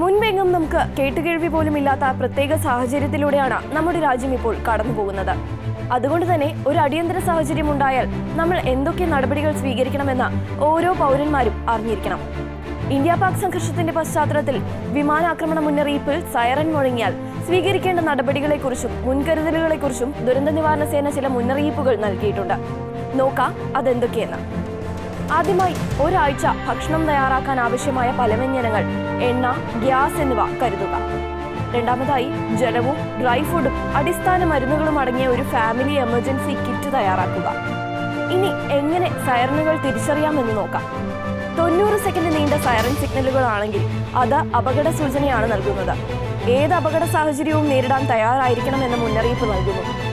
മുൻപെങ്ങും നമുക്ക് കേട്ടുകേൾവി പോലും ഇല്ലാത്ത പ്രത്യേക സാഹചര്യത്തിലൂടെയാണ് നമ്മുടെ രാജ്യം ഇപ്പോൾ കടന്നു പോകുന്നത് അതുകൊണ്ട് തന്നെ ഒരു അടിയന്തര സാഹചര്യം ഉണ്ടായാൽ നമ്മൾ എന്തൊക്കെ നടപടികൾ സ്വീകരിക്കണമെന്ന് ഓരോ പൗരന്മാരും അറിഞ്ഞിരിക്കണം. ഇന്ത്യ പാക് സംഘർഷത്തിന്റെ പശ്ചാത്തലത്തിൽ വിമാനാക്രമണ മുന്നറിയിപ്പിൽ സൈറൻ മുഴങ്ങിയാൽ സ്വീകരിക്കേണ്ട നടപടികളെക്കുറിച്ചും മുൻകരുതലുകളെക്കുറിച്ചും ദുരന്ത നിവാരണ സേന ചില മുന്നറിയിപ്പുകൾ നൽകിയിട്ടുണ്ട്. നോക്കാം അതെന്തൊക്കെയെന്ന്. ആദ്യമായി ഒരാഴ്ച ഭക്ഷണം തയ്യാറാക്കാൻ ആവശ്യമായ പലവ്യഞ്ജനങ്ങൾ എണ്ണ ഗ്യാസ് എന്നിവ കരുതുക. രണ്ടാമതായി ജലവും ഡ്രൈ ഫുഡും അടിസ്ഥാന മരുന്നുകളും അടങ്ങിയ ഒരു ഫാമിലി എമർജൻസി കിറ്റ് തയ്യാറാക്കുക. ഇനി എങ്ങനെ സൈറനുകൾ തിരിച്ചറിയാമെന്ന് നോക്കാം. തൊണ്ണൂറ് സെക്കൻഡ് നീണ്ട സൈറൻ സിഗ്നലുകളാണെങ്കിൽ അത് അപകട സൂചനയാണ് നൽകുന്നത്. ഏത് അപകട സാഹചര്യവും നേരിടാൻ തയ്യാറായിരിക്കണം എന്ന മുന്നറിയിപ്പ് നൽകുന്നു.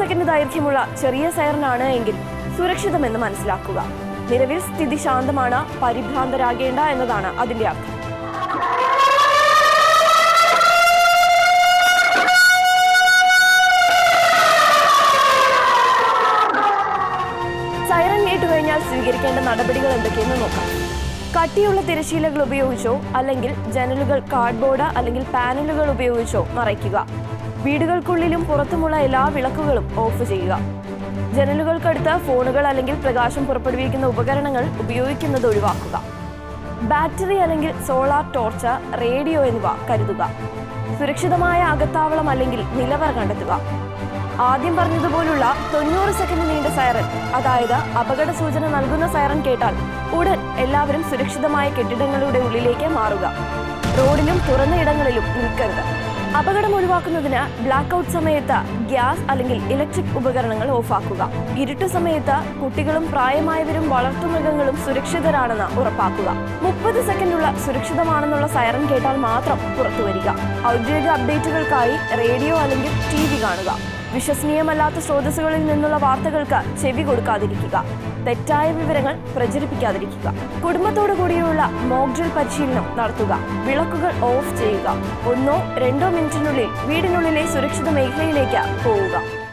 സെക്കൻഡ് ദൈർഘ്യമുള്ള ചെറിയ സൈറനാണ് എങ്കിൽ സുരക്ഷിതമെന്ന് മനസ്സിലാക്കുക. നിലവിൽ സ്ഥിതി ശാന്തമാണ് പരിഭ്രാന്തരാകേണ്ട എന്നതാണ് അതിന്റെ അർത്ഥം. സൈറൻ കേട്ടുകഴിഞ്ഞാൽ സ്വീകരിക്കേണ്ട നടപടികൾ എന്തൊക്കെയെന്ന് നോക്കാം. കട്ടിയുള്ള തിരശീലകൾ ഉപയോഗിച്ചോ അല്ലെങ്കിൽ ജനലുകൾ കാർഡ്ബോർഡ് അല്ലെങ്കിൽ പാനലുകൾ ഉപയോഗിച്ചോ മറയ്ക്കുക. വീടുകൾക്കുള്ളിലും പുറത്തുമുള്ള എല്ലാ വിളക്കുകളും ഓഫ് ചെയ്യുക. ജനലുകൾക്കടുത്ത് ഫോണുകൾ അല്ലെങ്കിൽ പ്രകാശം പുറപ്പെടുവിക്കുന്ന ഉപകരണങ്ങൾ ഉപയോഗിക്കുന്നത് ഒഴിവാക്കുക. ബാറ്ററി അല്ലെങ്കിൽ സോളാർ ടോർച്ച് റേഡിയോ എന്നിവ കരുതുക. സുരക്ഷിതമായ അകത്താവളം അല്ലെങ്കിൽ നിലവർ കണ്ടെത്തുക. ആദ്യം പറഞ്ഞതുപോലുള്ള തൊണ്ണൂറ് സെക്കൻഡ് നീണ്ട സൈറൻ അതായത് അപകട സൂചന നൽകുന്ന സൈറൻ കേട്ടാൽ ഉടൻ എല്ലാവരും സുരക്ഷിതമായ കെട്ടിടങ്ങളുടെ ഉള്ളിലേക്ക് മാറുക. റോഡിലും തുറന്ന ഇടങ്ങളിലും നിൽക്കരുത്. അപകടം ഒഴിവാക്കുന്നതിന് ബ്ലാക്ക് ഔട്ട് സമയത്ത് ഗ്യാസ് അല്ലെങ്കിൽ ഇലക്ട്രിക് ഉപകരണങ്ങൾ ഓഫാക്കുക. ഇരുട്ട് സമയത്ത് കുട്ടികളും പ്രായമായവരും വളർത്തുമൃഗങ്ങളും സുരക്ഷിതരാണെന്ന് ഉറപ്പാക്കുക. മുപ്പത് സെക്കൻഡുള്ള സുരക്ഷിതമാണെന്നുള്ള സൈറൻ കേട്ടാൽ മാത്രം പുറത്തു വരിക. ഔദ്യോഗിക അപ്ഡേറ്റുകൾക്കായി റേഡിയോ അല്ലെങ്കിൽ ടി കാണുക. വിശ്വസനീയമല്ലാത്ത സ്രോതസ്സുകളിൽ നിന്നുള്ള വാർത്തകൾക്ക് ചെവി കൊടുക്കാതിരിക്കുക. തെറ്റായ വിവരങ്ങൾ പ്രചരിപ്പിക്കാതിരിക്കുക. കുടുംബത്തോടു കൂടിയുള്ള മോക്ഡ്രിൽ പരിശീലനം നടത്തുക. വിളക്കുകൾ ഓഫ് ചെയ്യുക. ഒന്നോ രണ്ടോ മിനിറ്റിനുള്ളിൽ വീടിനുള്ളിലെ സുരക്ഷിത മേഖലയിലേക്ക് പോവുക.